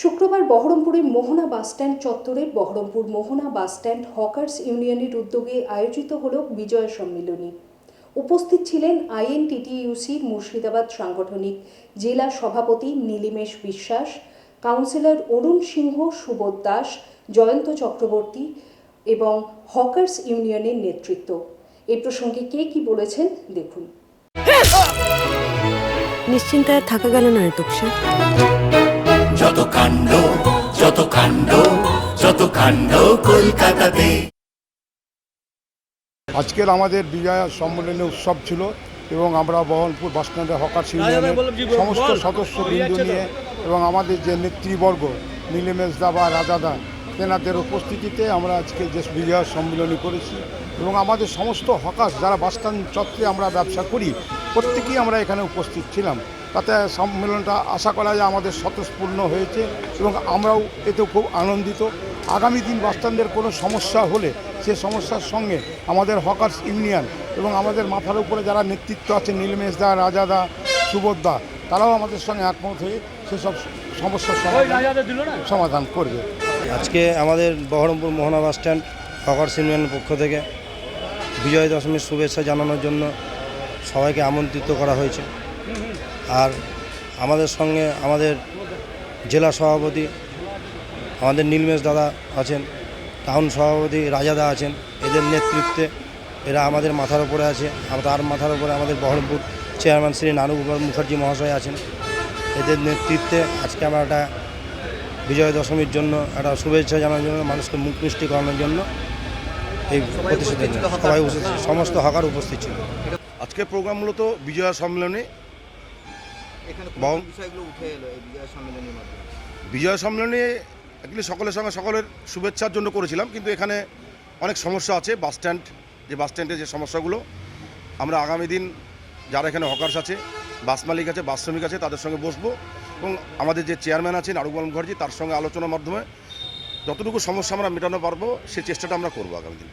শুক্রবার বহরমপুরের মোহনা বাসস্ট্যান্ড চত্বরের বহরমপুর মোহনা বাসস্ট্যান্ড হকার্স ইউনিয়নের উদ্যোগে আয়োজিত হল বিজয় সম্মিলনী। উপস্থিত ছিলেন আইএনটিটিইউসির মুর্শিদাবাদ সাংগঠনিক জেলা সভাপতি নীলিমেশ বিশ্বাস, কাউন্সিলর অরুণ সিংহ, সুবোধ দাস, জয়ন্ত চক্রবর্তী এবং হকার্স ইউনিয়নের নেতৃত্ব। এ প্রসঙ্গে কে কি বলেছেন দেখুন। নিশ্চিন্তায় থাকা গেল না কাণ্ড যত কাণ্ড যত কাণ্ড কলকাতাতে। আজকের আমাদের বিজয়া সম্মেলনী উৎসব ছিল এবং আমরা বহরমপুর বাসস্ট্যান্ডে হকার ইউনিয়নের সমস্ত সদস্য বৃন্দ নিয়ে এবং আমাদের যে নেতৃবর্গ নীলেমেশ দা বা রাজাদা তেনাদের উপস্থিতিতে আমরা আজকে যে বিজয়া সম্মেলনী করেছি এবং আমাদের সমস্ত হকার যারা বাসস্ট্যান্ড চত্বরে আমরা ব্যবসা করি প্রত্যেকেই আমরা এখানে উপস্থিত ছিলাম। তাতে সম্মেলনটা আশা করা যায় আমাদের স্বতঃস্ফূর্ণ হয়েছে এবং আমরাও এতে খুব আনন্দিত। আগামী দিন বাসস্ট্যান্ডের কোনো সমস্যা হলে সে সমস্যার সঙ্গে আমাদের হকার্স ইউনিয়ন এবং আমাদের মাথার উপরে যারা নেতৃত্ব আছে নীলমেশ দা রাজা রাজাদা সুবোধদা তারাও আমাদের সঙ্গে একমত হয়ে সেসব সমস্যার সমাধান সমাধান করবে। আজকে আমাদের Berhampore Mohana bus stand hawkers ইউনিয়নের পক্ষ থেকে বিজয় দশমীর শুভেচ্ছা জানানোর জন্য সবাইকে আমন্ত্রিত করা হয়েছে। আর আমাদের সঙ্গে আমাদের জেলা সভাপতি, আমাদের নীলমেশ দাদা আছেন, টাউন সভাপতি রাজাদা আছেন, এদের নেতৃত্বে এরা আমাদের মাথার উপরে আছে। তার মাথার উপরে আমাদের বহরমপুর চেয়ারম্যান শ্রী নানুগোপাল মুখার্জি মহাশয় আছেন। এদের নেতৃত্বে আজকে আমরা একটা বিজয় দশমীর জন্য, একটা শুভেচ্ছা জানানোর জন্য, মানুষকে মুখ মিষ্টি করানোর জন্য এই প্রতিশ্রুতি সবাই সমস্ত হকার উপস্থিত ছিল। আজকের প্রোগ্রাম মূলত বিজয়া সম্মেলনে এখানে কোন বিষয়গুলো উঠে এলো এই বিজয় সম্মেলনের মাধ্যমে? বিজয়া সম্মেলনে অ্যাকচুয়ালি সকলের সঙ্গে সকলের শুভেচ্ছার জন্য করেছিলাম কিন্তু এখানে অনেক সমস্যা আছে বাস স্ট্যান্ড যে বাস স্ট্যান্ডের যে সমস্যাগুলো। আমরা আগামী দিন যারা এখানে হকার্স আছে বাস মালিক আছে বাস শ্রমিক আছে তাদের সঙ্গে বসবো। এবং আমাদের যে চেয়ারম্যান আছেন আরুগোপাল মুখার্জি তার সঙ্গে আলোচনার মাধ্যমে যতটুকু সমস্যা আমরা মেটানো পারব সেই চেষ্টাটা আমরা করব আগামী দিন।